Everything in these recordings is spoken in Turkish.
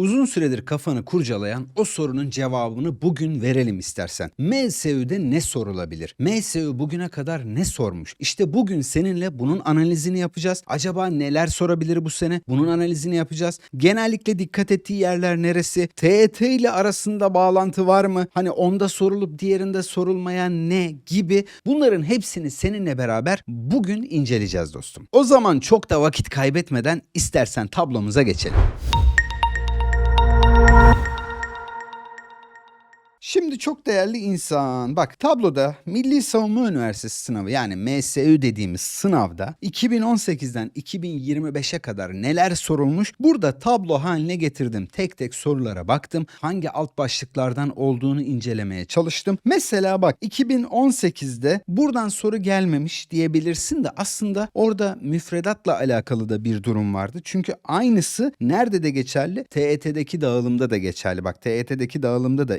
Uzun süredir kafanı kurcalayan o sorunun cevabını bugün verelim istersen. MSÜ'de ne sorulabilir? MSÜ bugüne kadar ne sormuş? İşte bugün seninle bunun analizini yapacağız. Acaba neler sorabilir bu sene? Bunun analizini yapacağız. Genellikle dikkat ettiği yerler neresi? TET ile arasında bağlantı var mı? Hani onda sorulup diğerinde sorulmayan ne gibi? Bunların hepsini seninle beraber bugün inceleyeceğiz dostum. O zaman çok da vakit kaybetmeden istersen tablomuza geçelim. Şimdi çok değerli insan. Bak tabloda Milli Savunma Üniversitesi sınavı yani MSÜ dediğimiz sınavda 2018'den 2025'e kadar neler sorulmuş? Burada tablo haline getirdim. Tek tek sorulara baktım. Hangi alt başlıklardan olduğunu incelemeye çalıştım. Mesela bak 2018'de buradan soru gelmemiş diyebilirsin de aslında orada müfredatla alakalı da bir durum vardı. Çünkü aynısı nerede de geçerli? TET'deki dağılımda da geçerli. Bak TET'deki dağılımda da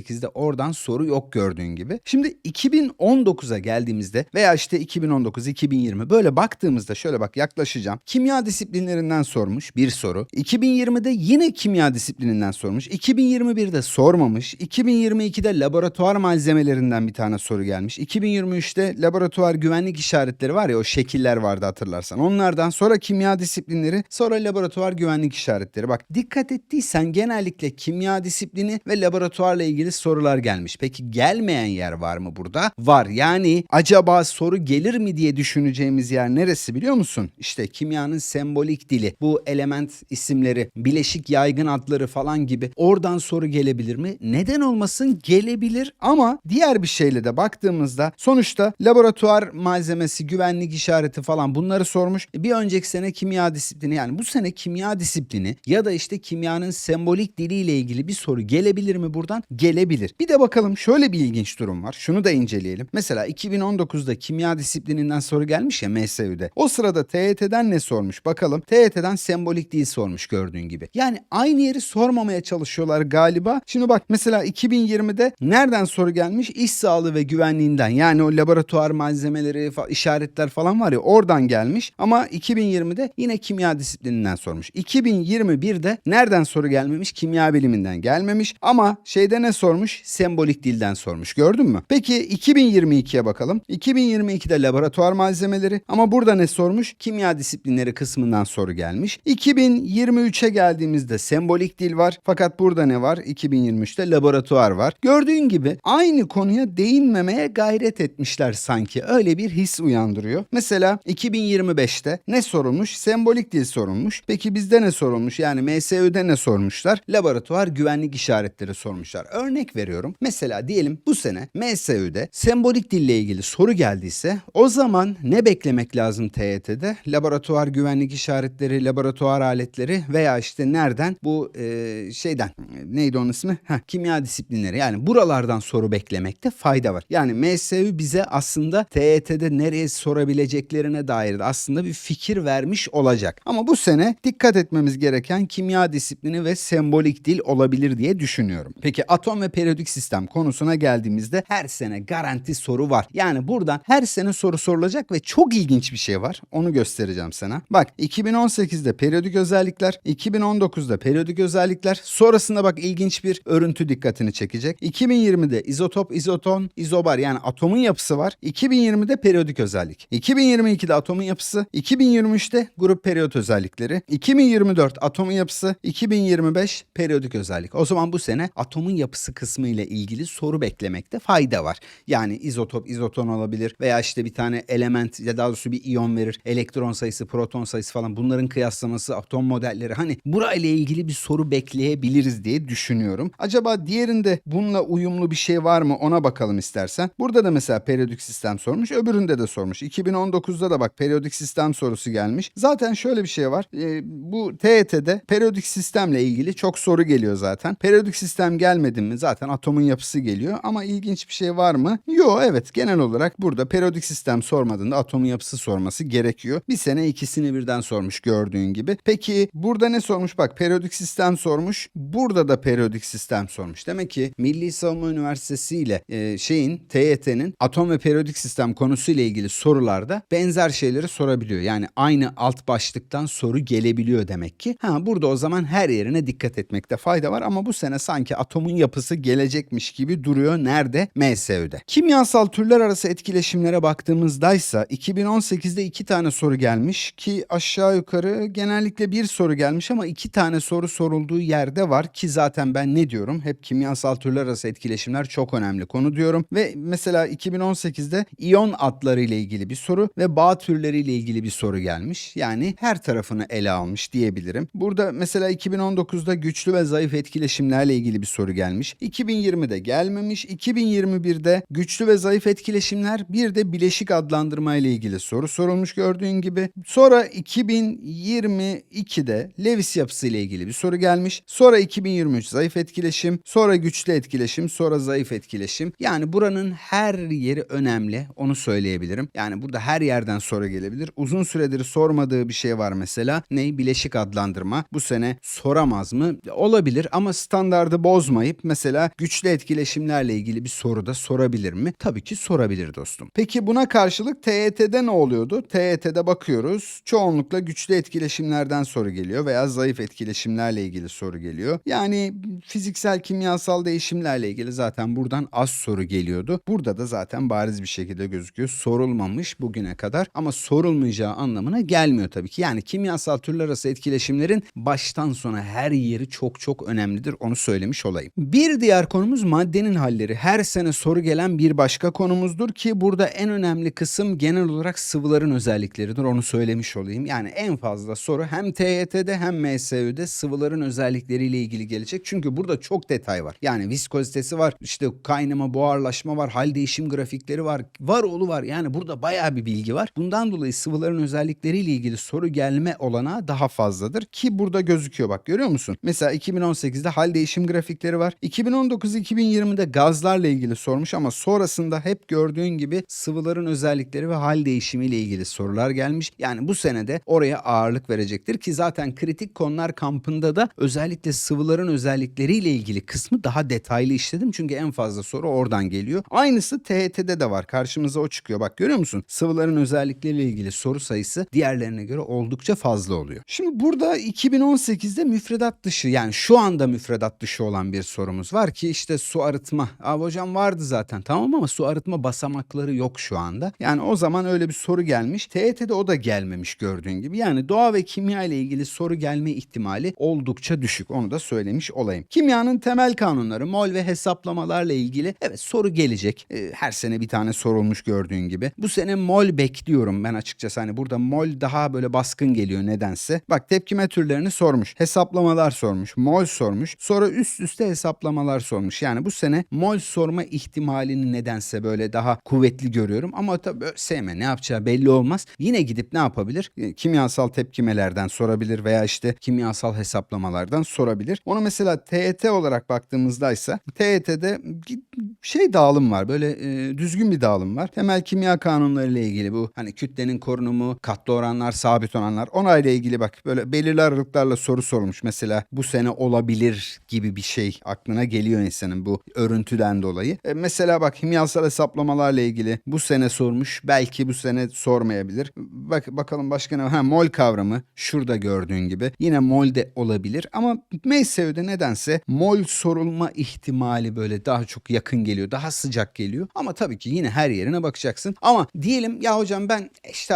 2018'de oradan soru yok gördüğün gibi. Şimdi 2019'a geldiğimizde veya işte 2019-2020 böyle baktığımızda şöyle bak yaklaşacağım. Kimya disiplinlerinden sormuş bir soru. 2020'de yine kimya disiplininden sormuş. 2021'de sormamış. 2022'de laboratuvar malzemelerinden bir tane soru gelmiş. 2023'te laboratuvar güvenlik işaretleri var ya o şekiller vardı hatırlarsan. Onlardan sonra kimya disiplinleri sonra laboratuvar güvenlik işaretleri. Bak dikkat ettiysen genellikle kimya disiplini ve laboratuvarla ilgili sorular gelmiş. Peki gelmeyen yer var mı burada? Var. Yani acaba soru gelir mi diye düşüneceğimiz yer neresi biliyor musun? İşte kimyanın sembolik dili. Bu element isimleri, bileşik yaygın adları falan gibi oradan soru gelebilir mi? Neden olmasın? Gelebilir ama diğer bir şeyle de baktığımızda sonuçta laboratuvar malzemesi, güvenlik işareti falan bunları sormuş. E, Bir önceki sene kimya disiplini yani bu sene kimya disiplini ya da işte kimyanın sembolik diliyle ilgili bir soru gelebilir mi buradan? Gelebilir. Bir de bakalım şöyle bir ilginç durum var. Şunu da inceleyelim. Mesela 2019'da kimya disiplininden soru gelmiş ya MSÜ'de. O sırada TYT'den ne sormuş? Bakalım. TYT'den sembolik dil sormuş gördüğün gibi. Yani aynı yeri sormamaya çalışıyorlar galiba. Şimdi bak mesela 2020'de nereden soru gelmiş? İş sağlığı ve güvenliğinden. Yani o laboratuvar malzemeleri, işaretler falan var ya oradan gelmiş. Ama 2020'de yine kimya disiplininden sormuş. 2021'de nereden soru gelmemiş? Kimya biliminden gelmemiş. Ama şeyde ne sormuş? Sembolik dilden sormuş. Gördün mü? Peki 2022'ye bakalım. 2022'de laboratuvar malzemeleri ama burada ne sormuş? Kimya disiplinleri kısmından soru gelmiş. 2023'e geldiğimizde sembolik dil var. Fakat burada ne var? 2023'te laboratuvar var. Gördüğün gibi aynı konuya değinmemeye gayret etmişler sanki. Öyle bir his uyandırıyor. Mesela 2025'te ne sorulmuş? Sembolik dil sorulmuş. Peki bizde ne sorulmuş? Yani MSÜ'de ne sormuşlar? Laboratuvar güvenlik işaretleri sormuşlar. Örnek veriyorum. Mesela diyelim bu sene MSÜ'de sembolik dille ilgili soru geldiyse o zaman ne beklemek lazım TYT'de? Laboratuvar güvenlik işaretleri, laboratuvar aletleri veya işte nereden? Bu e, şeyden neydi onun ismi? Heh, kimya disiplinleri. Yani buralardan soru beklemekte fayda var. Yani MSÜ bize aslında TYT'de nereye sorabileceklerine dair de aslında bir fikir vermiş olacak. Ama bu sene dikkat etmemiz gereken kimya disiplini ve sembolik dil olabilir diye düşünüyorum. Peki atom ve periyodik sistem konusuna geldiğimizde her sene garanti soru var. Yani buradan her sene soru sorulacak ve çok ilginç bir şey var. Onu göstereceğim sana. Bak 2018'de periyodik özellikler, 2019'da periyodik özellikler. Sonrasında bak ilginç bir örüntü dikkatini çekecek. 2020'de izotop, izoton, izobar yani atomun yapısı var. 2020'de periyodik özellik. 2022'de atomun yapısı, 2023'te grup periyot özellikleri, 2024 atomun yapısı, 2025 periyodik özellik. O zaman bu sene atomun yapısı kısmı ile ilgili soru beklemekte fayda var. Yani izotop, izoton olabilir veya işte bir tane element ya daha doğrusu bir iyon verir. Elektron sayısı, proton sayısı falan bunların kıyaslaması, atom modelleri hani burayla ilgili bir soru bekleyebiliriz diye düşünüyorum. Acaba diğerinde bununla uyumlu bir şey var mı ona bakalım istersen. Burada da mesela periyodik sistem sormuş, öbüründe de sormuş. 2019'da da bak periyodik sistem sorusu gelmiş. Zaten şöyle bir şey var. Ee, bu TET'de periyodik sistemle ilgili çok soru geliyor zaten. Periyodik sistem gelmedi mi zaten zaten atomun yapısı geliyor ama ilginç bir şey var mı? Yo evet genel olarak burada periyodik sistem sormadığında atomun yapısı sorması gerekiyor. Bir sene ikisini birden sormuş gördüğün gibi. Peki burada ne sormuş? Bak periyodik sistem sormuş. Burada da periyodik sistem sormuş. Demek ki Milli Savunma Üniversitesi ile e, şeyin TYT'nin atom ve periyodik sistem konusuyla ilgili sorularda benzer şeyleri sorabiliyor. Yani aynı alt başlıktan soru gelebiliyor demek ki. Ha burada o zaman her yerine dikkat etmekte fayda var ama bu sene sanki atomun yapısı gelecekmiş gibi duruyor. Nerede? MSÜ'de. Kimyasal türler arası etkileşimlere baktığımızdaysa 2018'de iki tane soru gelmiş ki aşağı yukarı genellikle bir soru gelmiş ama iki tane soru sorulduğu yerde var ki zaten ben ne diyorum? Hep kimyasal türler arası etkileşimler çok önemli konu diyorum ve mesela 2018'de iyon atları ile ilgili bir soru ve bağ türleri ile ilgili bir soru gelmiş. Yani her tarafını ele almış diyebilirim. Burada mesela 2019'da güçlü ve zayıf etkileşimlerle ilgili bir soru gelmiş. 2020'de gelmemiş. 2021'de güçlü ve zayıf etkileşimler bir de bileşik adlandırma ile ilgili soru sorulmuş gördüğün gibi. Sonra 2022'de Lewis yapısı ile ilgili bir soru gelmiş. Sonra 2023 zayıf etkileşim, sonra güçlü etkileşim, sonra zayıf etkileşim. Yani buranın her yeri önemli. Onu söyleyebilirim. Yani burada her yerden soru gelebilir. Uzun süredir sormadığı bir şey var mesela. Ney? Bileşik adlandırma. Bu sene soramaz mı? Olabilir ama standardı bozmayıp mesela güçlü etkileşimlerle ilgili bir soru da sorabilir mi? Tabii ki sorabilir dostum. Peki buna karşılık TYT'de ne oluyordu? TYT'de bakıyoruz. Çoğunlukla güçlü etkileşimlerden soru geliyor veya zayıf etkileşimlerle ilgili soru geliyor. Yani fiziksel kimyasal değişimlerle ilgili zaten buradan az soru geliyordu. Burada da zaten bariz bir şekilde gözüküyor. Sorulmamış bugüne kadar ama sorulmayacağı anlamına gelmiyor tabii ki. Yani kimyasal türler arası etkileşimlerin baştan sona her yeri çok çok önemlidir. Onu söylemiş olayım. Bir diğer konumuz maddenin halleri. Her sene soru gelen bir başka konumuzdur ki burada en önemli kısım genel olarak sıvıların özellikleridir. Onu söylemiş olayım. Yani en fazla soru hem TYT'de hem MSÜ'de sıvıların özellikleriyle ilgili gelecek. Çünkü burada çok detay var. Yani viskozitesi var, işte kaynama, buharlaşma var, hal değişim grafikleri var, var oğlu var. Yani burada bayağı bir bilgi var. Bundan dolayı sıvıların özellikleriyle ilgili soru gelme olanağı daha fazladır ki burada gözüküyor bak görüyor musun? Mesela 2018'de hal değişim grafikleri var. 2019-2020'de gazlarla ilgili sormuş ama sonrasında hep gördüğün gibi sıvıların özellikleri ve hal değişimiyle ilgili sorular gelmiş. Yani bu senede oraya ağırlık verecektir ki zaten kritik konular kampında da özellikle sıvıların özellikleriyle ilgili kısmı daha detaylı işledim. Çünkü en fazla soru oradan geliyor. Aynısı THT'de de var. Karşımıza o çıkıyor. Bak görüyor musun? Sıvıların özellikleriyle ilgili soru sayısı diğerlerine göre oldukça fazla oluyor. Şimdi burada 2018'de müfredat dışı yani şu anda müfredat dışı olan bir sorumuz var ki işte su arıtma. Abi hocam vardı zaten tamam ama su arıtma basamakları yok şu anda. Yani o zaman öyle bir soru gelmiş. TYT'de o da gelmemiş gördüğün gibi. Yani doğa ve kimya ile ilgili soru gelme ihtimali oldukça düşük. Onu da söylemiş olayım. Kimyanın temel kanunları, mol ve hesaplamalarla ilgili evet soru gelecek. Ee, her sene bir tane sorulmuş gördüğün gibi. Bu sene mol bekliyorum ben açıkçası. Hani burada mol daha böyle baskın geliyor nedense. Bak tepkime türlerini sormuş. Hesaplamalar sormuş. Mol sormuş. Sonra üst üste hesaplamalar sormuş. Yani bu sene mol sorma ihtimalini nedense böyle daha kuvvetli görüyorum. Ama tabii sevme ne yapacağı belli olmaz. Yine gidip ne yapabilir? E, Kimyasal tepkimelerden sorabilir veya işte kimyasal hesaplamalardan sorabilir. Onu mesela TET olarak baktığımızda ise TET'de şey dağılım var. Böyle e, düzgün bir dağılım var. Temel kimya kanunları ile ilgili bu hani kütlenin korunumu, katlı oranlar, sabit oranlar onayla ilgili bak böyle belirli aralıklarla soru sorulmuş. Mesela bu sene olabilir gibi bir şey aklına geliyor insanın bu örüntüden dolayı. E, mesela bak kimyasal hesaplamalarla ilgili bu sene sormuş. Belki bu sene sormayabilir. Bak bakalım başka ne? Ha mol kavramı şurada gördüğün gibi. Yine mol de olabilir ama MSÜ'de nedense mol sorulma ihtimali böyle daha çok yakın geliyor. Daha sıcak geliyor. Ama tabii ki yine her yerine bakacaksın. Ama diyelim ya hocam ben eşit.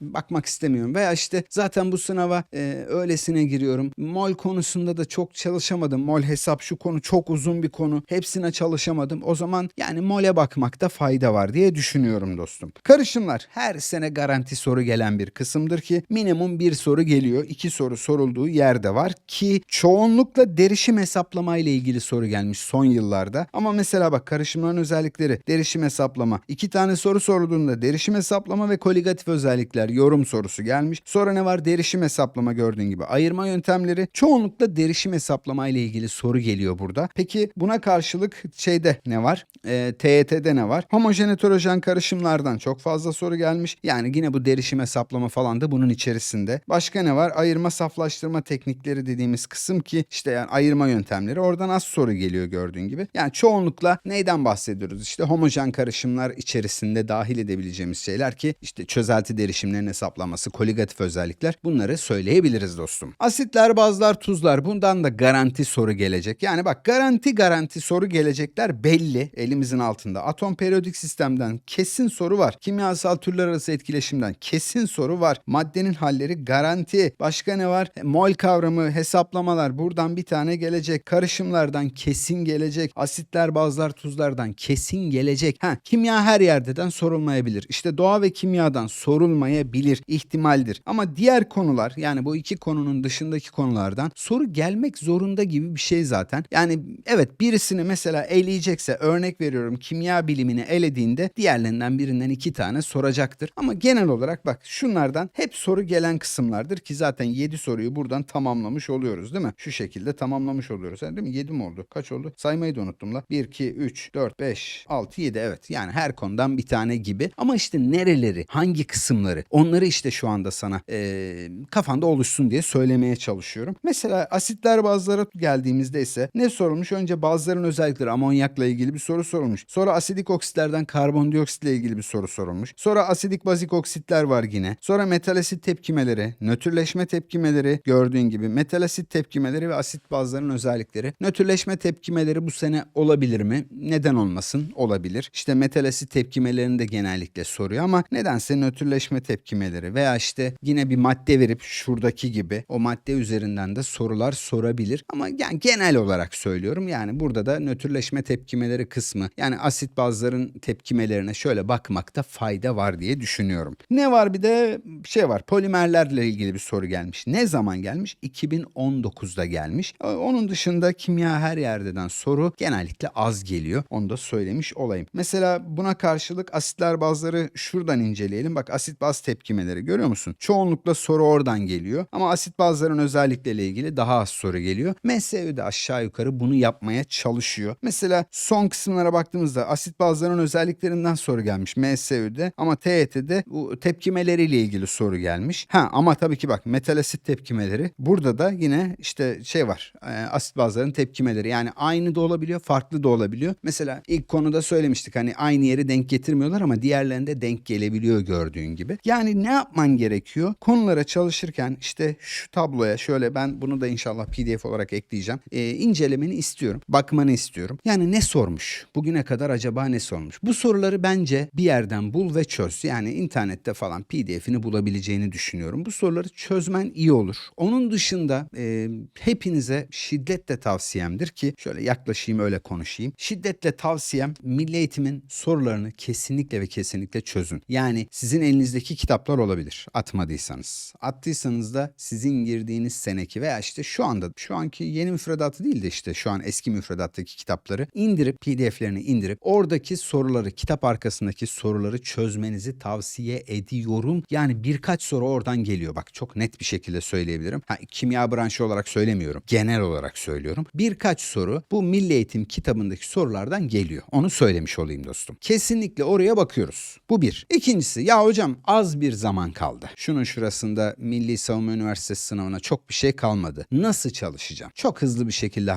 Bakmak istemiyorum. Veya işte zaten bu sınava e, öylesine giriyorum. Mol konusunda da çok çalışamadım. Mol hesap şu konu çok uzun bir konu. Hepsine çalışamadım. O zaman yani mole bakmakta fayda var diye düşünüyorum dostum. Karışımlar her sene garanti soru gelen bir kısımdır ki minimum bir soru geliyor. iki soru sorulduğu yerde var ki çoğunlukla derişim hesaplama ile ilgili soru gelmiş son yıllarda. Ama mesela bak karışımların özellikleri, derişim hesaplama. İki tane soru sorulduğunda derişim hesaplama ve koligatif özellikler yorum sorusu gelmiş. Sonra ne var? Derişim hesaplama gördüğün gibi. Ayırma yöntemleri. Çoğunlukla derişim hesaplama ile ilgili soru geliyor burada. Peki buna karşılık şeyde ne var? Ee, TYT'de ne var? Homojen heterojen karışımlardan çok fazla soru gelmiş. Yani yine bu derişim hesaplama falan da bunun içerisinde. Başka ne var? Ayırma saflaştırma teknikleri dediğimiz kısım ki işte yani ayırma yöntemleri. Oradan az soru geliyor gördüğün gibi. Yani çoğunlukla neyden bahsediyoruz? İşte homojen karışımlar içerisinde dahil edebileceğimiz şeyler ki işte çözelti derişimlerin hesaplaması, koligatif özellikler bunları söyleyebiliriz dostum. Asitler, bazlar, tuzlar bundan da garanti soru gelecek. Yani bak garanti garanti soru gelecekler belli elimizin altında. Atom periyodik sistemden kesin soru var. Kimyasal türler arası etkileşimden kesin soru var. Maddenin halleri garanti. Başka ne var? E, Mol kavramı, hesaplamalar buradan bir tane gelecek. Karışımlardan kesin gelecek. Asitler, bazlar, tuzlardan kesin gelecek. Ha, kimya her yerdeden sorulmayabilir. İşte doğa ve kimyadan sorulmayabilir. ihtimaldir. Ama diğer konular yani bu iki konunun dışındaki konulardan soru gelmek zorunda gibi bir şey zaten. Yani evet birisini mesela eleyecekse örnek veriyorum kimya bilimini elediğinde diğerlerinden birinden iki tane soracaktır. Ama genel olarak bak şunlardan hep soru gelen kısımlardır ki zaten 7 soruyu buradan tamamlamış oluyoruz değil mi? Şu şekilde tamamlamış oluyoruz. Yani değil mi? 7 mi oldu? Kaç oldu? Saymayı da unuttum la. 1, 2, 3, 4, 5, 6, 7 evet. Yani her konudan bir tane gibi. Ama işte nereleri, hangi kısımları onları işte şu anda sana eee, kafanda oluşsun diye söylemeye çalışıyorum. Mesela asitler bazlara geldiğimizde ise ne sorulmuş? Önce bazların özellikleri amonyakla ilgili bir soru sorulmuş. Sonra asidik oksitlerden karbondioksitle ilgili bir soru sorulmuş. Sonra asidik bazik oksitler var yine. Sonra metal asit tepkimeleri, nötrleşme tepkimeleri gördüğün gibi metal asit tepkimeleri ve asit bazların özellikleri. Nötrleşme tepkimeleri bu sene olabilir mi? Neden olmasın? Olabilir. İşte metal asit tepkimelerini de genellikle soruyor ama nedense nötrleşme tepkimeleri veya işte yine bir madde verip şuradaki gibi o madde üzerinden de sorular sorabilir. Ama yani genel olarak söylüyorum yani burada da nötrleşme tepkimeleri kısmı yani asit bazların tepkimelerine şöyle bakmakta fayda var diye düşünüyorum. Ne var bir de şey var polimerlerle ilgili bir soru gelmiş. Ne zaman gelmiş? 2019'da gelmiş. Onun dışında kimya her yerdeden soru genellikle az geliyor. Onu da söylemiş olayım. Mesela buna karşılık asitler bazları şuradan inceleyelim. Bak asit baz tepkimeleri görüyor musun? Çoğunlukla soru oradan geliyor. Ama asit bazların özellikleriyle ilgili daha az soru geliyor. MSÜ de aşağı yukarı bunu yapmaya çalışıyor. Mesela son kısımlara baktığımızda asit bazların özelliklerinden soru gelmiş MSÜ'de ama TYT'de bu tepkimeleriyle ilgili soru gelmiş. Ha ama tabii ki bak metal asit tepkimeleri burada da yine işte şey var. e, asit bazların tepkimeleri yani aynı da olabiliyor, farklı da olabiliyor. Mesela ilk konuda söylemiştik hani aynı yeri denk getirmiyorlar ama diğerlerinde denk gelebiliyor gördüğün gibi. Yani ne yapman gerekiyor? Konulara çalışırken işte şu tabloya şöyle ben bunu da inşallah PDF olarak ekleyeceğim. E, incelemeni istiyorum. Bakmanı istiyorum. Yani ne sormuş? Bugüne kadar acaba ne sormuş? Bu soruları bence bir yerden bul ve çöz. Yani internette falan PDF'ini bulabileceğini düşünüyorum. Bu soruları çözmen iyi olur. Onun dışında e, hepinize şiddetle tavsiyemdir ki şöyle yaklaşayım öyle konuşayım. Şiddetle tavsiyem Milli Eğitim'in sorularını kesinlikle ve kesinlikle çözün. Yani sizin elinizdeki kitaplar olabilir atmadıysanız. Attıysanız da sizin girdiğiniz seneki veya işte şu anda şu anki yeni müfredatı değil de işte şu an eski müfredattaki kitapları indirip PDF'lerini indirip oradaki soruları kitap arkasındaki soruları çözmenizi tavsiye ediyorum. Yani birkaç soru oradan geliyor. Bak çok net bir şekilde söyleyebilirim. Ha, kimya branşı olarak söylemiyorum. Genel olarak söylüyorum. Birkaç soru bu Milli Eğitim kitabındaki sorulardan geliyor. Onu söylemiş olayım dostum. Kesinlikle oraya bakıyoruz. Bu bir. İkincisi ya hocam az bir zaman kaldı. Şunun şurasında Milli Savunma Üniversitesi sınavına çok bir şey kalmadı. Nasıl çalışacağım? Çok hızlı bir şekilde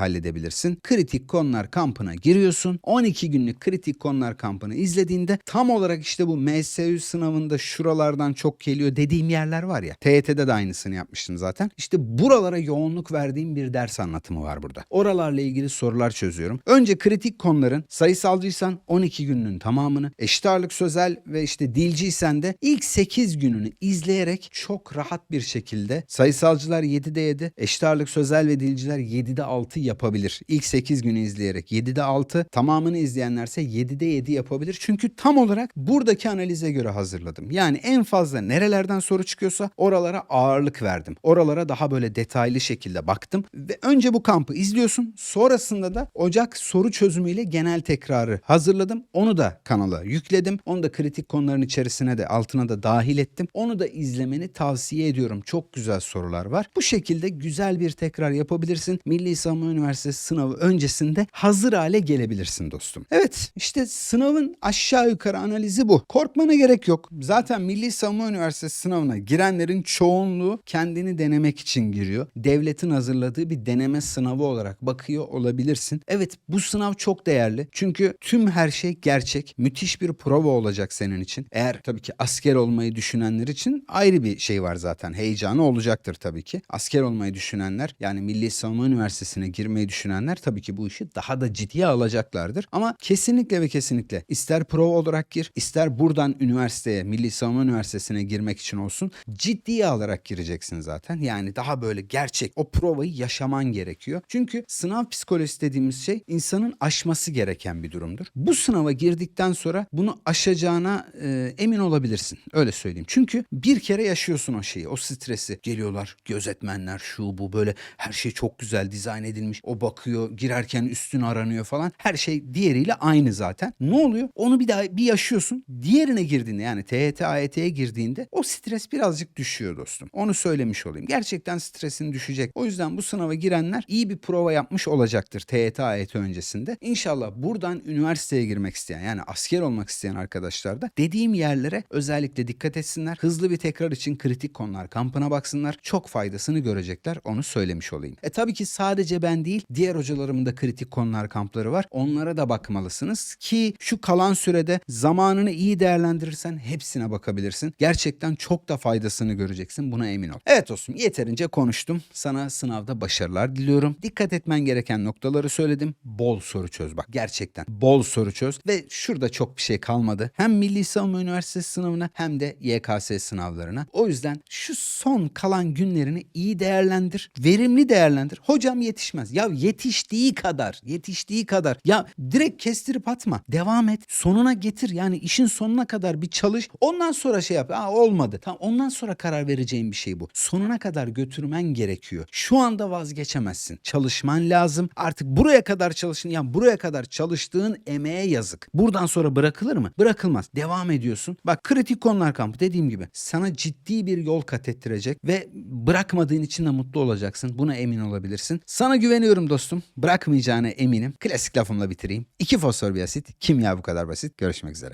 halledebilirsin. Kritik konular kampına giriyorsun. 12 günlük kritik konular kampını izlediğinde tam olarak işte bu MSÜ sınavında şuralardan çok geliyor dediğim yerler var ya. TYT'de de aynısını yapmıştım zaten. İşte buralara yoğunluk verdiğim bir ders anlatımı var burada. Oralarla ilgili sorular çözüyorum. Önce kritik konuların sayısalcıysan 12 gününün tamamını, eşit ağırlık sözel ve işte dilciysen de ilk 8 gününü izleyerek çok rahat bir şekilde sayısalcılar 7'de 7, eşit ağırlık sözel ve dilciler 7'de 6 yapabilir. İlk 8 günü izleyerek 7'de 6, tamamını izleyenlerse 7'de 7 yapabilir. Çünkü tam olarak buradaki analize göre hazırladım. Yani en fazla nerelerden soru çıkıyorsa oralara ağırlık verdim. Oralara daha böyle detaylı şekilde baktım ve önce bu kampı izliyorsun. Sonrasında da Ocak soru çözümüyle genel tekrarı hazırladım. Onu da kanala yükledim. Onu da kritik konuların içerisine de altına da dahil ettim. Onu da izlemeni tavsiye ediyorum. Çok güzel sorular var. Bu şekilde güzel bir tekrar yapabilirsin. Milli Savunma Üniversitesi sınavı öncesinde hazır hale gelebilirsin dostum. Evet işte sınavın aşağı yukarı analizi bu. Korkmana gerek yok. Zaten Milli Savunma Üniversitesi sınavına girenlerin çoğunluğu kendini denemek için giriyor. Devletin hazırladığı bir deneme sınavı olarak bakıyor olabilirsin. Evet bu sınav çok değerli. Çünkü tüm her şey gerçek. Müthiş bir prova olacak senin için. Eğer tabii ki asker olmayı düşünenler için ayrı bir şey var zaten. Heyecanı olacaktır tabii ki. Asker olmayı düşünenler yani Milli Savunma Üniversitesi'ne girmeyi düşünenler tabii ki bu işi daha da ciddiye alacaklardır. Ama kesinlikle ve kesinlikle ister prova olarak gir, ister buradan üniversiteye, Milli Savunma Üniversitesi'ne girmek için olsun ciddiye alarak gireceksin zaten. Yani daha böyle gerçek o provayı yaşaman gerekiyor. Çünkü sınav psikolojisi dediğimiz şey insanın aşması gereken bir durumdur. Bu sınava girdikten sonra bunu aşacağına e, emin olabilirsin. Öyle söyleyeyim. Çünkü bir kere yaşıyorsun o şeyi, o stresi. Geliyorlar gözetmenler şu bu böyle her şey çok güzel dizayn edilmiş. O bakıyor girerken üstün aranıyor falan. Her şey diğeriyle aynı zaten. Ne oluyor? Onu bir daha bir yaşıyorsun. Diğerine girdiğinde yani TYT AYT'ye girdiğinde o stres birazcık düşüyor dostum. Onu söylemiş olayım. Gerçekten stresin düşecek. O yüzden bu sınava girenler iyi bir prova yapmış olacaktır TYT AYT öncesinde. İnşallah buradan üniversiteye girmek isteyen yani asker olmak isteyen arkadaşlar da dediğim yerlere özellikle dikkat etsinler. Hızlı bir tekrar için kritik konular kampına baksınlar. Çok faydasını görecekler. Onu söylemiş olayım. E tabii ki sadece ben değil diğer hocalarımın da kritik konular kampları var. Onlara da bakmalısınız ki şu kalan sürede zamanını iyi değerlendirirsen hepsine bakabilirsin. Gerçekten çok da faydasını göreceksin. Buna emin ol. Evet dostum yeterince konuştum. Sana sınavda başarılar diliyorum. Dikkat etmen gereken noktaları söyledim. Bol soru çöz bak. Gerçekten bol soru çöz ve şurada çok bir şey kalmadı. Hem Milli Savunma Üniversitesi sınavına hem de YKS sınavlarına. O yüzden şu son kalan günlerini iyi değerlendir. Verimli değerlendir. Hocam yetişmez. Ya yetiştiği kadar, yetiştiği kadar. Ya direkt kestirip atma. Devam et. Sonuna getir. Yani işin sonuna kadar bir çalış. Ondan sonra şey yap. Aa olmadı. Tamam ondan sonra karar vereceğin bir şey bu. Sonuna kadar götürmen gerekiyor. Şu anda vazgeçemezsin. Çalışman lazım. Artık buraya kadar çalışın. Yani buraya kadar çalıştığın emeğe yazık. Buradan sonra bırakılır mı? Bırakılmaz. Devam ediyorsun. Bak kritik konular kampı dediğim gibi sana ciddi bir yol kat ettirecek ve bırakmadığın için de mutlu olacaksın. Buna emin olabilirsin. Sana güveniyorum dostum. Bırakmayacağına eminim. Klasik lafımla bitireyim. İki fosfor bir asit. Kimya bu kadar basit. Görüşmek üzere.